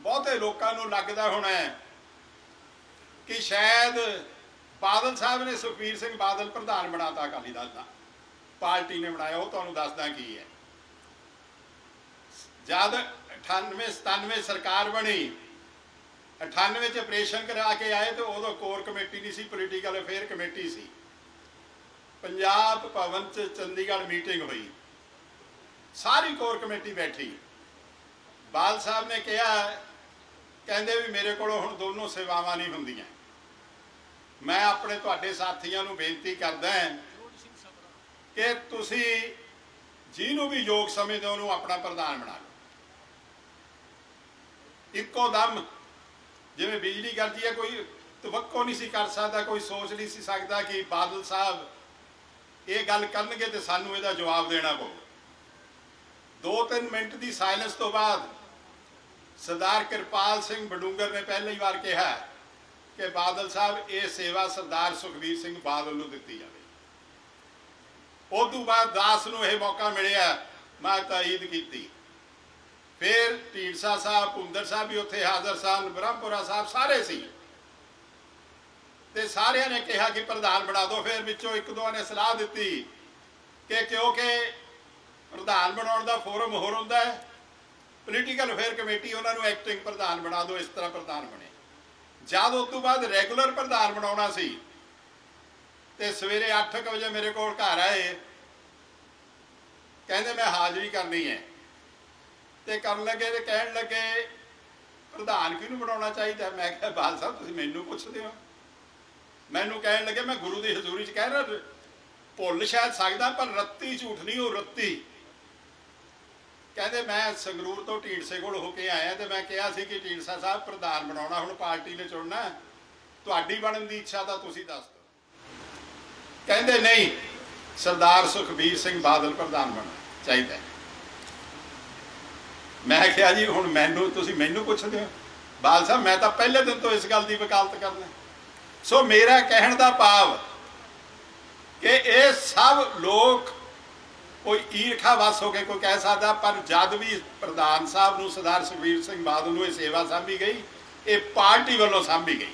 ਬਹੁਤੇ ਲੋਕਾਂ ਨੂੰ ਲੱਗਦਾ ਹੋਣਾ ਕਿ ਸ਼ਾਇਦ ਬਾਦਲ ਸਾਹਿਬ ਨੇ ਸੁਖਬੀਰ ਸਿੰਘ ਬਾਦਲ ਪ੍ਰਧਾਨ ਬਣਾਤਾ ਅਕਾਲੀ ਦਲ ਦਾ। ਪਾਰਟੀ ਨੇ ਬਣਾਇਆ, ਉਹ ਤੁਹਾਨੂੰ ਦੱਸਦਾ ਕੀ ਹੈ। ਜਦ 98 97 ਸਰਕਾਰ ਬਣੀ 98 ਚ ਆਪਰੇਸ਼ਨ ਕਰਾ ਕੇ ਆਏ ਤੇ ਉਦੋਂ ਕੋਰ ਕਮੇਟੀ ਨਹੀਂ ਸੀ ਪੋਲੀਟੀਕਲ ਅਫੇਅਰ ਕਮੇਟੀ ਸੀ। ਪੰਜਾਬ ਭਵਨ ਚ ਚੰਡੀਗੜ੍ਹ ਮੀਟਿੰਗ ਹੋਈ। ਸਾਰੀ ਕੋਰ ਕਮੇਟੀ ਬੈਠੀ। ਬਾਲ ਸਾਹਿਬ ਨੇ ਕਿਹਾ ਕਹਿੰਦੇ ਵੀ ਮੇਰੇ ਕੋਲੋਂ ਹੁਣ ਦੋਨੋਂ ਸੇਵਾਵਾਂ ਨਹੀਂ ਹੁੰਦੀਆਂ। ਮੈਂ ਆਪਣੇ ਤੁਹਾਡੇ ਸਾਥੀਆਂ ਨੂੰ ਬੇਨਤੀ ਕਰਦਾ ਹਾਂ ਕਿ ਤੁਸੀਂ ਜਿਹਨੂੰ ਵੀ ਯੋਗ ਸਮਝਦੇ ਹੋ, ਉਹਨੂੰ ਆਪਣਾ ਪ੍ਰਧਾਨ ਬਣਾ ਲਓ। ਇੱਕੋ ਦਮ, ਜਿਵੇਂ ਬਿਜਲੀ ਕਰਦੀ ਹੈ, ਕੋਈ ਤਵੱਕੋ ਨਹੀਂ ਸੀ ਕਰ ਸਕਦਾ, ਕੋਈ ਸੋਚ ਨਹੀਂ ਸੀ ਸਕਦਾ ਕਿ ਬਾਦਲ ਸਾਹਿਬ ਇਹ ਗੱਲ ਕਰਨਗੇ ਤੇ ਸਾਨੂੰ ਇਹਦਾ ਜਵਾਬ ਦੇਣਾ ਪਊ। ਦੋ ਤਿੰਨ ਮਿੰਟ ਦੀ ਸਾਇਲੈਂਸ ਤੋਂ ਬਾਅਦ ਸਰਦਾਰ ਕਿਰਪਾਲ ਸਿੰਘ ਬਡੂੰਗਰ ਨੇ ਪਹਿਲੀ ਵਾਰ ਕਿਹਾ ਕਿ ਬਾਦਲ ਸਾਹਿਬ, ਇਹ ਸੇਵਾ ਸਰਦਾਰ ਸੁਖਬੀਰ ਸਿੰਘ ਬਾਦਲ ਨੂੰ ਦਿੱਤੀ ਜਾਵੇ। ਉਸ ਤੋਂ ਬਾਅਦ ਦਾਸ ਨੂੰ ਇਹ ਮੌਕਾ ਮਿਲਿਆ, ਮੈਂ ਤਾਈਦ ਕੀਤੀ। ਫਿਰ ਢੀਂਡਸਾ ਸਾਹਿਬ ਪੁੰਦਰ ਸਾਹਿਬ ਵੀ ਉੱਥੇ ਹਾਜ਼ਰ ਸਨ, ਬ੍ਰਹਮਪੁਰਾ ਸਾਹਿਬ ਸਾਰੇ ਸੀ। ਤੇ ਸਾਰਿਆਂ ਨੇ ਕਿਹਾ ਕਿ ਪ੍ਰਧਾਨ ਬਣਾ ਦਿਓ। ਫਿਰ ਵਿੱਚੋਂ ਇੱਕ ਦੋ ਨੇ ਸਲਾਹ ਦਿੱਤੀ ਕਿ ਕਿਉਂਕਿ ਪ੍ਰਧਾਨ ਬਣਾਉਣ ਦਾ ਫੋਰਮ ਹੋਰ ਹੁੰਦਾ ਹੈ ਪੋਲੀਟੀਕਲ ਅਫੇਅਰ ਕਮੇਟੀ ਉਹਨਾਂ ਨੂੰ ਐਕਟਿੰਗ ਪ੍ਰਧਾਨ ਬਣਾ ਦਿਓ, ਇਸ ਤਰ੍ਹਾਂ ਪ੍ਰਧਾਨ ਬਣੇ। ਜਦ ਉਸ ਤੋਂ ਬਾਅਦ ਰੈਗੂਲਰ ਪ੍ਰਧਾਨ ਬਣਾਉਣਾ ਸੀ, ਤੇ ਸਵੇਰੇ 8:00 ਵਜੇ ਮੇਰੇ ਕੋਲ ਘਰ ਆਏ। ਕਹਿੰਦੇ, ਮੈਂ ਹਾਜ਼ਰੀ ਕਰਨੀ ਹੈ। ਤੇ ਕਰਨ ਲੱਗੇ ਤੇ ਕਹਿਣ ਲੱਗੇ, ਪ੍ਰਧਾਨ ਕਿਹਨੂੰ ਬਣਾਉਣਾ ਚਾਹੀਦਾ? ਮੈਂ ਕਿਹਾ, ਬਾਲ ਸਾਹਿਬ, ਤੁਸੀਂ ਮੈਨੂੰ ਪੁੱਛਦੇ ਹੋ। ਮੈਨੂੰ ਕਹਿਣ ਲੱਗੇ, ਮੈਂ ਗੁਰੂ ਦੀ ਹਜ਼ੂਰੀ 'ਚ ਕਹਿ ਰਿਹਾ, ਭੁੱਲ ਸ਼ਾਇਦ ਸਕਦਾ, ਪਰ ਰੱਤੀ ਝੂਠ ਨਹੀਂ, ਉਹ ਰੱਤੀ ਕਹਿੰਦੇ ਮੈਂ ਸੰਗਰੂਰ ਤੋਂ ਢੀਂਡਸੇ ਕੋਲ ਹੋ ਕੇ ਆਇਆ ਤੇ ਮੈਂ ਕਿਹਾ ਸੀ ਕਿ ਢੀਂਡਸਾ ਸਾਹਿਬ ਪ੍ਰਧਾਨ ਬਣਾਉਣਾ, ਹੁਣ ਪਾਰਟੀ ਨੇ ਚੁਣਨਾ ਤੁਹਾਡੀ ਬਣਨ ਦੀ ਇੱਛਾ ਤਾਂ ਤੁਸੀਂ ਦੱਸ ਦਿਓ। ਕਹਿੰਦੇ ਨਹੀਂ, ਸਰਦਾਰ ਸੁਖਬੀਰ ਸਿੰਘ ਬਾਦਲ ਪ੍ਰਧਾਨ ਬਣਨਾ ਚਾਹੀਦਾ ਮੈਂ ਕਿਹਾ ਜੀ, ਹੁਣ ਮੈਨੂੰ, ਤੁਸੀਂ ਮੈਨੂੰ ਪੁੱਛਦੇ ਹੋ? ਬਾਲ ਸਾਹਿਬ, ਮੈਂ ਤਾਂ ਪਹਿਲੇ ਦਿਨ ਤੋਂ ਇਸ ਗੱਲ ਦੀ ਵਕਾਲਤ ਕਰਦਾ ਸੋ ਮੇਰਾ ਕਹਿਣ ਦਾ ਭਾਵ ਕਿ ਇਹ ਸਭ ਲੋਕ ਕੋਈ ਈਰਖਾ ਵਸ ਹੋ ਕੇ ਕੋਈ ਕਹਿ ਸਕਦਾ, ਪਰ ਜਦ ਵੀ ਪ੍ਰਧਾਨ ਸਾਹਿਬ ਨੂੰ ਸਰਦਾਰ ਸੁਖਬੀਰ ਸਿੰਘ ਬਾਦਲ ਨੂੰ ਇਹ ਸੇਵਾ ਸਾਂਭੀ ਗਈ, ਇਹ ਪਾਰਟੀ ਵੱਲੋਂ ਸਾਂਭੀ ਗਈ।